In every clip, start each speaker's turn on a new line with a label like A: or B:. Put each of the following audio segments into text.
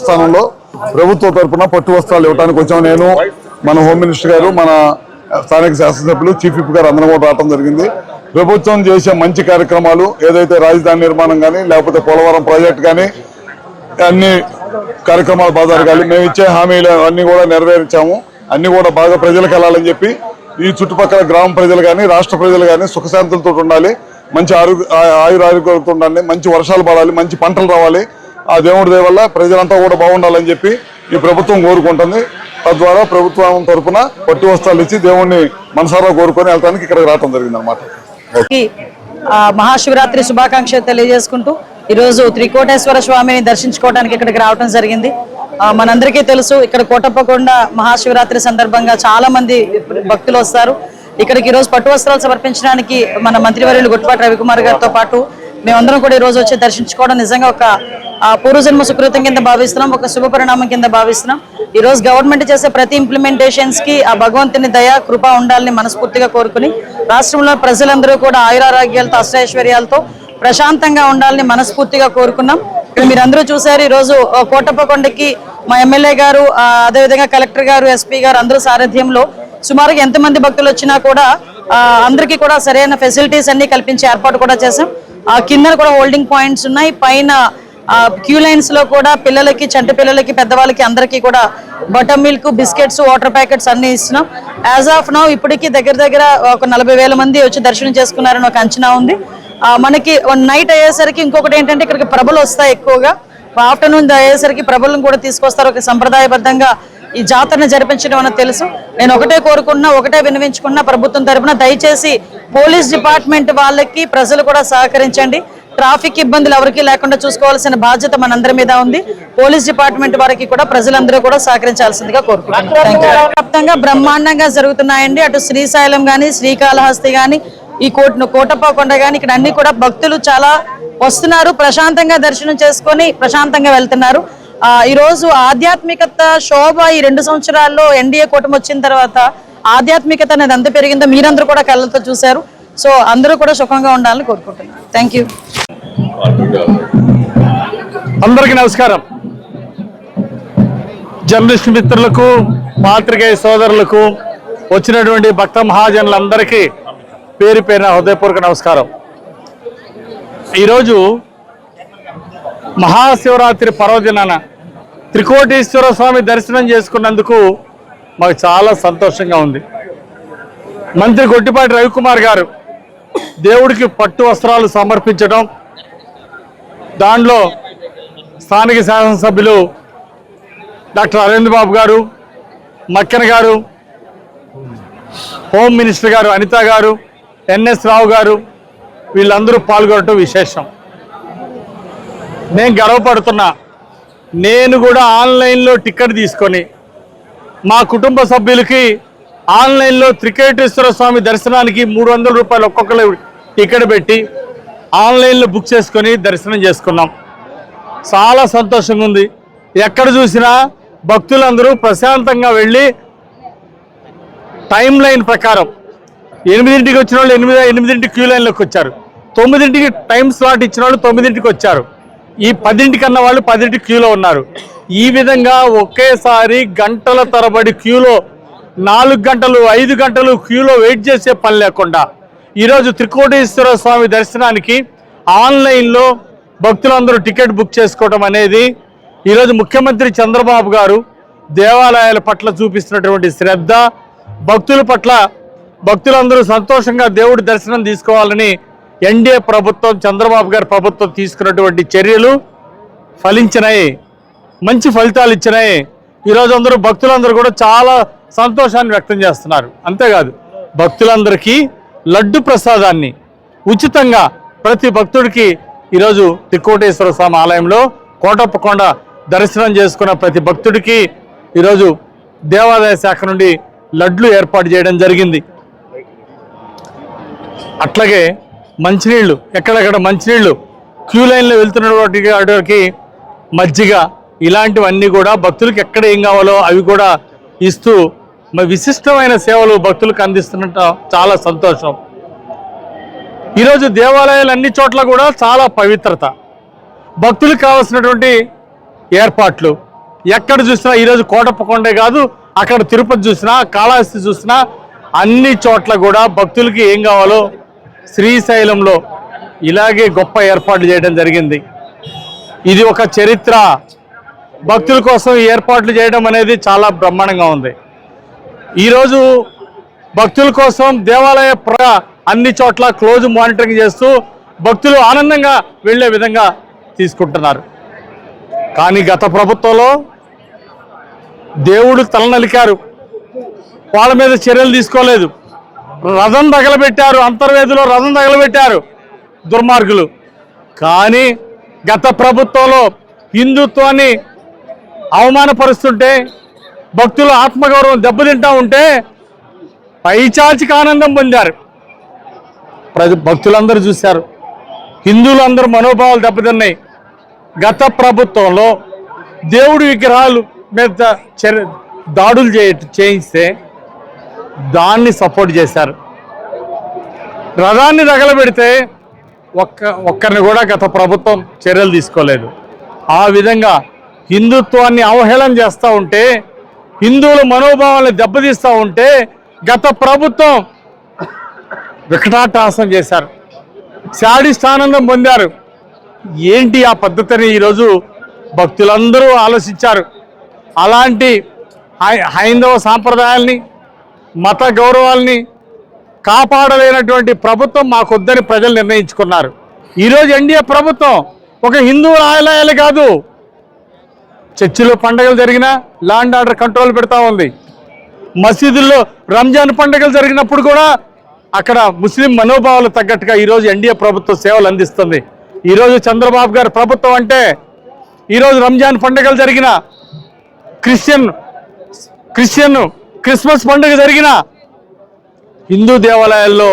A: స్థానంలో ప్రభుత్వ తరఫున పట్టు వస్త్రాలు ఇవ్వడానికి వచ్చాను నేను. మన హోమ్ మినిస్టర్ గారు మన స్థానిక శాసనసభ్యులు చీఫ్ విప్ గారు అందరం కూడా రావడం జరిగింది. ప్రభుత్వం చేసే మంచి కార్యక్రమాలు ఏదైతే రాజధాని నిర్మాణం కానీ లేకపోతే పోలవరం ప్రాజెక్ట్ కానీ అన్ని కార్యక్రమాలు బాగా జరగాలి మేము ఇచ్చే హామీలు అన్నీ కూడా నెరవేర్చాము. అన్ని కూడా బాగా ప్రజలకు వెళ్ళాలని చెప్పి ఈ చుట్టుపక్కల గ్రామ ప్రజలు కానీ రాష్ట్ర ప్రజలు కానీ సుఖశాంతులతో ఉండాలి. మంచి ఆరోగ్య ఆయుర ఆరోగ్యంతో ఉండాలి. మంచి వర్షాలు పడాలి. మంచి పంటలు రావాలి. ఆ దేవుడి దయ వల్ల ప్రజలంతా కూడా బాగుండాలని చెప్పి ఈ ప్రభుత్వం కోరుకుంటుంది. తద్వారా ప్రభుత్వం తరఫున పట్టు వస్త్రాలు ఇచ్చి దేవుణ్ణి మనసారా కోరుకొని వెళ్ళడానికి ఇక్కడికి రావడం జరిగింది అనమాట
B: మహాశివరాత్రి శుభాకాంక్షలు తెలియజేసుకుంటూ ఈరోజు త్రికోటేశ్వర స్వామిని దర్శించుకోవడానికి ఇక్కడికి రావడం జరిగింది. మనందరికీ తెలుసు ఇక్కడ కోటప్పకొండ మహాశివరాత్రి సందర్భంగా చాలా మంది భక్తులు వస్తారు. ఇక్కడికి ఈరోజు పట్టు వస్త్రాలు సమర్పించడానికి మన మంత్రివర్యులు గుట్టుపాటి రవికుమార్ గారితో పాటు మేమందరం కూడా ఈరోజు వచ్చి దర్శించుకోవడం నిజంగా ఒక పూర్వజన్మ సుకృతం కింద భావిస్తున్నాం ఒక శుభ పరిణామం కింద భావిస్తున్నాం. ఈరోజు గవర్నమెంట్ చేసే ప్రతి ఇంప్లిమెంటేషన్స్కి ఆ భగవంతుని దయ కృప ఉండాలని మనస్ఫూర్తిగా కోరుకుని రాష్ట్రంలో ప్రజలందరూ కూడా ఆయురారోగ్యాలతో అష్టైశ్వర్యాలతో ప్రశాంతంగా ఉండాలని మనస్ఫూర్తిగా కోరుకున్నాం. మీరందరూ చూశారు ఈరోజు కోటప్పకొండకి మా ఎమ్మెల్యే గారు అదేవిధంగా కలెక్టర్ గారు ఎస్పీ గారు అందరూ సారథ్యంలో సుమారుగా ఎంతమంది భక్తులు వచ్చినా కూడా అందరికీ కూడా సరైన ఫెసిలిటీస్ అన్ని కల్పించే ఏర్పాటు కూడా చేశాం. ఆ కింద కూడా హోల్డింగ్ పాయింట్స్ ఉన్నాయి. పైన క్యూ లైన్స్లో కూడా పిల్లలకి చంటి పిల్లలకి పెద్దవాళ్ళకి అందరికీ కూడా butter milk biscuits water packets అన్ని ఇస్తున్నాం. యాజ్ ఆఫ్ నౌ ఇప్పటికి దగ్గర దగ్గర ఒక నలభై వేల మంది వచ్చి దర్శనం చేసుకున్నారని ఒక అంచనా ఉంది. మనకి నైట్ అయ్యేసరికి ఇంకొకటి ఏంటంటే ఇక్కడికి ప్రభలు వస్తాయి ఎక్కువగా. ఆఫ్టర్నూన్ అయ్యేసరికి ప్రభలను కూడా తీసుకొస్తారు. ఒక సంప్రదాయబద్ధంగా ఈ జాతరను జరిపించడం అన్నది తెలుసు. నేను ఒకటే కోరుకున్నా ఒకటే విన్నవించుకున్నా ప్రభుత్వం తరపున దయచేసి పోలీస్ డిపార్ట్మెంట్ వాళ్ళకి ప్రజలు కూడా సహకరించండి. ట్రాఫిక్ ఇబ్బందులు ఎవరికి లేకుండా చూసుకోవాల్సిన బాధ్యత మనందరి మీద ఉంది. పోలీస్ డిపార్ట్మెంట్ వారికి కూడా ప్రజలందరూ కూడా సహకరించాల్సిందిగా కోరుకుంటున్నాను. వ్యాప్తంగా బ్రహ్మాండంగా జరుగుతున్నాయండి. అటు శ్రీశైలం గాని శ్రీకాళహస్తి గాని ఈ కోట కోటప్పకొండ గాని ఇక్కడ అన్ని కూడా భక్తులు చాలా వస్తున్నారు. ప్రశాంతంగా దర్శనం చేసుకొని ప్రశాంతంగా వెళ్తున్నారు. ఆ, ఈ రోజు ఆధ్యాత్మికత శోభ ఈ రెండు సంవత్సరాల్లో ఎన్డీఏ కూటమి వచ్చిన తర్వాత ఆధ్యాత్మికత అనేది ఎంత పెరిగిందో మీరందరూ కూడా కళ్ళతో చూశారు. సో అందరూ కూడా సుఖంగా ఉండాలని కోరుకుంటున్నాను థ్యాంక్ యూ
C: అందరికీ నమస్కారం. జర్నలిస్ట్ మిత్రులకు పాత్రికేయ సోదరులకు వచ్చినటువంటి భక్త మహాజనులందరికీ పేరు పేరిన హృదయపూర్వక నమస్కారం. ఈరోజు మహాశివరాత్రి పర్వదినాన త్రికోటేశ్వర స్వామి దర్శనం చేసుకున్నందుకు మాకు చాలా సంతోషంగా ఉంది. మంత్రి గొట్టిపాటి రవికుమార్ గారు దేవుడికి పట్టు వస్త్రాలు సమర్పించడం దానిలో స్థానిక శాసనసభ్యులు డాక్టర్ అరవింద్ బాబు గారు మక్కన గారు హోమ్ మినిస్టర్ గారు అనిత గారు ఎన్ఎస్ రావు గారు వీళ్ళందరూ పాల్గొనటం విశేషం. నేను గర్వపడుతున్నా నేను కూడా ఆన్లైన్లో టికెట్ తీసుకొని మా కుటుంబ సభ్యులకి ఆన్లైన్లో త్రికేటేశ్వర స్వామి దర్శనానికి మూడు వందల రూపాయలు ఒక్కొక్కరు టికెట్ పెట్టి ఆన్లైన్లో బుక్ చేసుకొని దర్శనం చేసుకున్నాం. చాలా సంతోషంగా ఉంది. ఎక్కడ చూసినా భక్తులందరూ ప్రశాంతంగా వెళ్ళి టైం లైన్ ప్రకారం ఎనిమిదింటికి వచ్చిన వాళ్ళు ఎనిమిది ఎనిమిదింటికి క్యూ లైన్లోకి వచ్చారు. తొమ్మిదింటికి టైం స్లాట్ ఇచ్చిన వాళ్ళు తొమ్మిదింటికి వచ్చారు. ఈ పదింటికి అన్న వాళ్ళు పదింటికి క్యూలో ఉన్నారు. ఈ విధంగా ఒకేసారి గంటల తరబడి క్యూలో నాలుగు గంటలు ఐదు గంటలు క్యూలో వెయిట్ చేసే పని లేకుండా ఈరోజు త్రికోటేశ్వర స్వామి దర్శనానికి ఆన్లైన్లో భక్తులందరూ టికెట్ బుక్ చేసుకోవడం అనేది ఈరోజు ముఖ్యమంత్రి చంద్రబాబు గారు దేవాలయాల పట్ల చూపిస్తున్నటువంటి శ్రద్ధ భక్తుల పట్ల భక్తులందరూ సంతోషంగా దేవుడి దర్శనం తీసుకోవాలని ఎన్డీఏ ప్రభుత్వం చంద్రబాబు గారి ప్రభుత్వం తీసుకున్నటువంటి చర్యలు ఫలించినాయి. మంచి ఫలితాలు ఇచ్చినాయి. ఈరోజు అందరూ భక్తులందరూ కూడా చాలా సంతోషాన్ని వ్యక్తం చేస్తున్నారు. అంతేకాదు భక్తులందరికీ లడ్డు ప్రసాదాన్ని ఉచితంగా ప్రతి భక్తుడికి ఈరోజు తిక్కోటేశ్వర స్వామి ఆలయంలో కోటప్పకొండ దర్శనం చేసుకున్న ప్రతి భక్తుడికి ఈరోజు దేవాదాయ శాఖ నుండి లడ్లు ఏర్పాటు చేయడం జరిగింది. అట్లాగే మంచినీళ్ళు ఎక్కడెక్కడ మంచినీళ్ళు క్యూ లైన్లో వెళ్తున్నటువంటి వాటికి మజ్జిగ ఇలాంటివన్నీ కూడా భక్తులకు ఎక్కడ ఏం కావాలో అవి కూడా ఇస్తూ మరి విశిష్టమైన సేవలు భక్తులకు అందిస్తున్నట్ట చాలా సంతోషం. ఈరోజు దేవాలయాలు అన్ని చోట్ల కూడా చాలా పవిత్రత. భక్తులకు కావాల్సినటువంటి ఏర్పాట్లు. ఎక్కడ చూసినా ఈరోజు కోటప్పకొండే కాదు అక్కడ తిరుపతి చూసినా కాళహస్తి చూసినా అన్ని చోట్ల కూడా భక్తులకి ఏం కావాలో శ్రీశైలంలో ఇలాగే గొప్ప ఏర్పాట్లు చేయడం జరిగింది. ఇది ఒక చరిత్ర. భక్తుల కోసం ఏర్పాట్లు చేయడం అనేది చాలా బ్రహ్మాండంగా ఉంది. ఈరోజు భక్తుల కోసం దేవాలయ ప్ర అన్ని చోట్ల క్లోజ్ మానిటరింగ్ చేస్తూ భక్తులు ఆనందంగా వెళ్ళే విధంగా తీసుకుంటున్నారు. కానీ గత ప్రభుత్వంలో దేవుడు తలనలికారు. వాళ్ళ మీద చర్యలు తీసుకోలేదు. రథం తగలబెట్టారు. అంతర్వేదిలో రథం తగలబెట్టారు దుర్మార్గులు. కానీ గత ప్రభుత్వంలో హిందుత్వాన్ని అవమానపరుస్తుంటే భక్తుల ఆత్మగౌరవం దెబ్బతింటా ఉంటే పైచాచిక ఆనందం పొందారు. ప్రజ భక్తులందరూ చూశారు. హిందువులందరూ మనోభావాలు దెబ్బతిన్నాయి. గత ప్రభుత్వంలో దేవుడి విగ్రహాలు మీద దాడులు చే చేయిస్తే దాన్ని సపోర్ట్ చేశారు. రథాన్ని తగలబెడితే ఒక్క ఒక్కరిని కూడా గత ప్రభుత్వం చర్యలు తీసుకోలేదు. ఆ విధంగా హిందుత్వాన్ని అవహేళన చేస్తూ ఉంటే హిందువుల మనోభావాలను దెబ్బతీస్తూ ఉంటే గత ప్రభుత్వం వికటాటాసం చేశారు. శాడిస్ట్ ఆనందం పొందారు. ఏంటి ఆ పద్ధతిని ఈరోజు భక్తులందరూ ఆలోచించారు. అలాంటి హై- హైందవ సాంప్రదాయాల్ని మత గౌరవాల్ని కాపాడలేనటువంటి ప్రభుత్వం మాకొద్దని ప్రజలు నిర్ణయించుకున్నారు. ఈరోజు ఎన్డీఏ ప్రభుత్వం ఒక హిందూ ఆలయాలు కాదు చర్చిలో పండుగలు జరిగినా లాండ్ ఆర్డర్ కంట్రోల్ పెడతా ఉంది. మసీదుల్లో రంజాన్ పండుగలు జరిగినప్పుడు కూడా అక్కడ ముస్లిం మనోభావాలు తగ్గట్టుగా ఈరోజు ఎన్డీఏ ప్రభుత్వం సేవలు అందిస్తుంది. ఈరోజు చంద్రబాబు గారు ప్రభుత్వం అంటే ఈరోజు రంజాన్ పండుగలు జరిగిన క్రిస్టియన్ క్రిస్టియన్ క్రిస్మస్ పండుగ జరిగిన హిందూ దేవాలయాల్లో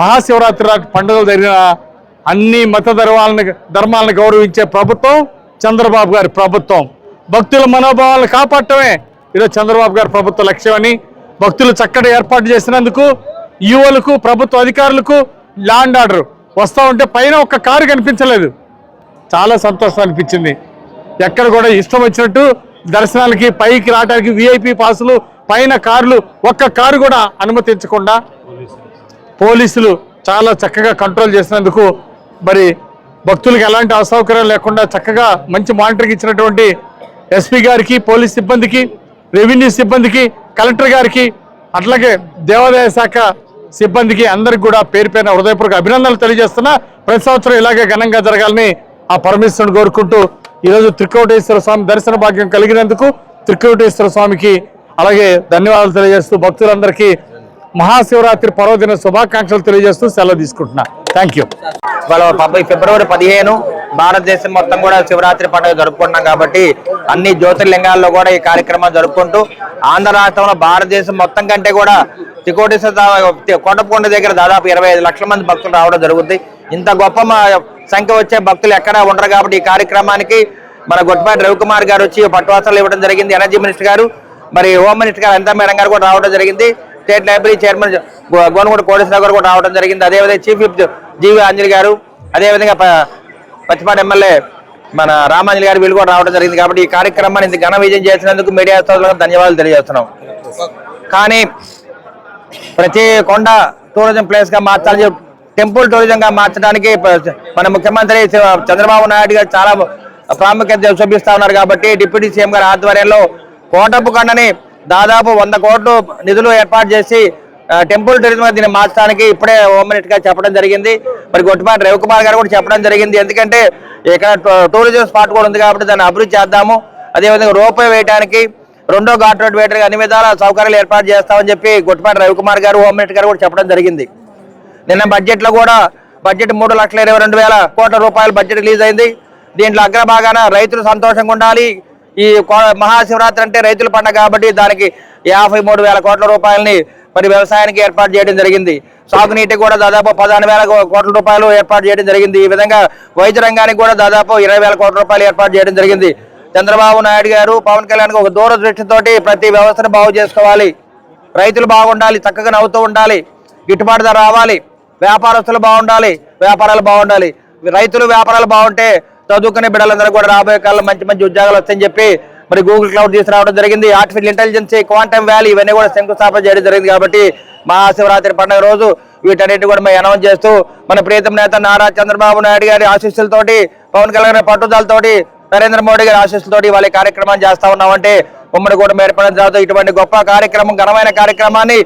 C: మహాశివరాత్రి పండుగలు జరిగిన అన్ని మత ధర్మాలను ధర్మాలను గౌరవించే ప్రభుత్వం చంద్రబాబు గారి ప్రభుత్వం. భక్తుల మనోభావాలను కాపాడటమే ఈరోజు చంద్రబాబు గారు ప్రభుత్వ లక్ష్యమని భక్తులు చక్కటి ఏర్పాటు చేసినందుకు యువలకు ప్రభుత్వ అధికారులకు ల్యాండ్ ఆర్డర్. వస్తూ ఉంటే పైన ఒక్క కారు కనిపించలేదు. చాలా సంతోషం అనిపించింది. ఎక్కడ కూడా ఇష్టం వచ్చినట్టు దర్శనాలకి పైకి రావడానికి విఐపి పాసులు పైన కార్లు ఒక్క కారు కూడా అనుమతించకుండా పోలీసులు చాలా చక్కగా కంట్రోల్ చేసినందుకు మరి భక్తులకు ఎలాంటి అసౌకర్యం లేకుండా చక్కగా మంచి మానిటరింగ్ ఇచ్చినటువంటి ఎస్పీ గారికి పోలీస్ సిబ్బందికి రెవెన్యూ సిబ్బందికి కలెక్టర్ గారికి అట్లాగే దేవాదాయ శాఖ సిబ్బందికి అందరికి కూడా పేరు పైన హృదయపూర్వక అభినందనలు తెలియజేస్తున్నా. ప్రతి సంవత్సరం ఇలాగే ఘనంగా జరగాలని ఆ పరమేశ్వరుని కోరుకుంటూ ఈరోజు త్రికోటేశ్వర స్వామి దర్శన భాగ్యం కలిగినందుకు త్రికోటేశ్వర స్వామికి అలాగే ధన్యవాదాలు తెలియజేస్తూ భక్తులందరికీ మహాశివరాత్రి పర్వదిన శుభాకాంక్షలు తెలియజేస్తూ సెలవు తీసుకుంటున్నా. థ్యాంక్ యూ
D: ఇవాళ ఫిబ్రవరి పదిహేను భారతదేశం మొత్తం కూడా శివరాత్రి పండుగ జరుపుకుంటున్నాం కాబట్టి అన్ని జ్యోతిర్లింగాల్లో కూడా ఈ కార్యక్రమం జరుపుకుంటూ ఆంధ్ర రాష్ట్రంలో భారతదేశం మొత్తం కంటే కూడా తికోటేశ్వర కొండపకొండ దగ్గర దాదాపు ఇరవై ఐదు లక్షల మంది భక్తులు రావడం జరుగుతుంది ఇంత గొప్ప మా సంఖ్య వచ్చే భక్తులు ఎక్కడా ఉండరు కాబట్టి ఈ కార్యక్రమానికి మన గొట్టపాటి రవికుమార్ గారు వచ్చి పట్టువాసాలు ఇవ్వడం జరిగింది. ఎనర్జీ మినిస్టర్ గారు మరి హోమ్ మినిస్టర్ గారు అనితా మేడం గారు కూడా రావడం జరిగింది. స్టేట్ లైబ్రరీ చైర్మన్ గో- గోనగూడ గారు కూడా రావడం జరిగింది. అదేవిధంగా చీఫ్ విప్ జీవి అంజలి గారు అదేవిధంగా పచ్చిపాటి ఎమ్మెల్యే మన రామాంజలి గారు వీళ్ళు కూడా రావడం జరిగింది కాబట్టి ఈ కార్యక్రమాన్ని ఇంత ఘన విజయం చేసినందుకు మీడియా సోదరులకు ధన్యవాదాలు తెలియజేస్తున్నాం. కానీ ప్రతి కొండ టూరిజం ప్లేస్గా మార్చాలని టెంపుల్ టూరిజం గా మార్చడానికి మన ముఖ్యమంత్రి చంద్రబాబు నాయుడు గారు చాలా ప్రాముఖ్యత చూపిస్తా ఉన్నారు కాబట్టి డిప్యూటీ సీఎం గారి ఆధ్వర్యంలో కోటపు కొండని దాదాపు వంద కోట్లు నిధులు ఏర్పాటు చేసి టెంపుల్ టూరిజం దీన్ని మార్చడానికి ఇప్పుడే హోమ్ మినిస్టర్ గారు చెప్పడం జరిగింది. మరి గొట్టిపాటి రవికుమార్ గారు కూడా చెప్పడం జరిగింది. ఎందుకంటే ఇక్కడ టూ- టూరిజం స్పాట్ కూడా ఉంది కాబట్టి దాన్ని అభివృద్ధి చేద్దాము. అదేవిధంగా రోపే వేయడానికి రెండో ఘాట్ రోడ్ వేయడానికి అన్ని విధాల సౌకర్యాలు ఏర్పాటు చేస్తామని చెప్పి గొట్టిపాటి రవికుమార్ గారు హోమ్ మినిస్టర్ గారు కూడా చెప్పడం జరిగింది. నిన్న బడ్జెట్లో కూడా బడ్జెట్ మూడు లక్షల ఇరవై రెండు వేల కోట్ల రూపాయల బడ్జెట్ రిలీజ్ అయింది. దీంట్లో అగ్రభాగాన రైతులు సంతోషంగా ఉండాలి. ఈ కో- మహాశివరాత్రి అంటే రైతుల పండుగ కాబట్టి దానికి యాభై మూడు వేల కోట్ల రూపాయలని మరి వ్యవసాయానికి ఏర్పాటు చేయడం జరిగింది. సాగునీటి కూడా దాదాపు పదహారు వేల కోట్ల రూపాయలు ఏర్పాటు చేయడం జరిగింది. ఈ విధంగా వైద్య రంగానికి కూడా దాదాపు ఇరవై వేల కోట్ల రూపాయలు ఏర్పాటు చేయడం జరిగింది. చంద్రబాబు నాయుడు గారు పవన్ కళ్యాణ్ ఒక దూరదృష్టితోటి ప్రతి వ్యవస్థను బాగు చేసుకోవాలి. రైతులు బాగుండాలి చక్కగా నవ్వుతూ ఉండాలి. గిట్టుబాటు ధర రావాలి. వ్యాపారస్తులు బాగుండాలి వ్యాపారాలు బాగుండాలి. రైతులు వ్యాపారాలు బాగుంటే చదువుకునే బిడ్డలందరూ కూడా రాబోయే కాలంలో మంచి మంచి ఉద్యోగాలు వస్తాయని చెప్పి మరి గూగుల్ క్లౌడ్ తీసుకురావడం జరిగింది. ఆర్టిఫిషియల్ ఇంటెలిజెన్స్ క్వాంటమ్ వ్యాలీ ఇవన్నీ కూడా శంకుస్థాపన చేయడం జరిగింది కాబట్టి మహాశివరాత్రి పండుగ రోజు వీటన్నిటి కూడా మేము అనౌన్స్ చేస్తూ మన ప్రీతం నేత నారా చంద్రబాబు నాయుడు గారి ఆశీస్సులతోటి పవన్ కళ్యాణ్ గారి పట్టుదలతోటి నరేంద్ర మోడీ గారి ఆశీస్సులతోటి వాళ్ళ కార్యక్రమాన్ని చేస్తా ఉన్నామంటే ఉమ్మడి కూడా మేర్పడం తర్వాత ఇటువంటి గొప్ప కార్యక్రమం ఘనమైన కార్యక్రమాన్ని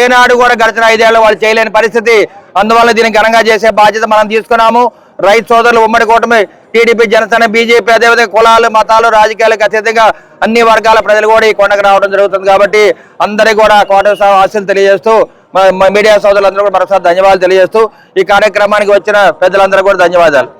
D: ఏనాడు కూడా గడిచిన ఐదేళ్ళు వాళ్ళు చేయలేని పరిస్థితి. అందువల్ల దీన్ని ఘనంగా చేసే బాధ్యత మనం తీసుకున్నాము. రైతు సోదరులు ఉమ్మడి కూటమి టీడీపీ జనసేన బీజేపీ అదేవిధంగా కులాలు మతాలు రాజకీయాలకు అతీతంగా అన్ని వర్గాల ప్రజలు కూడా ఈ కొండకు రావడం జరుగుతుంది కాబట్టి అందరికీ కూడా కోటేశ్వర ఆశలు తెలియజేస్తూ మీడియా సోదరులందరూ కూడా మరొకసారి ధన్యవాదాలు తెలియజేస్తూ ఈ కార్యక్రమానికి వచ్చిన పెద్దలందరూ కూడా ధన్యవాదాలు.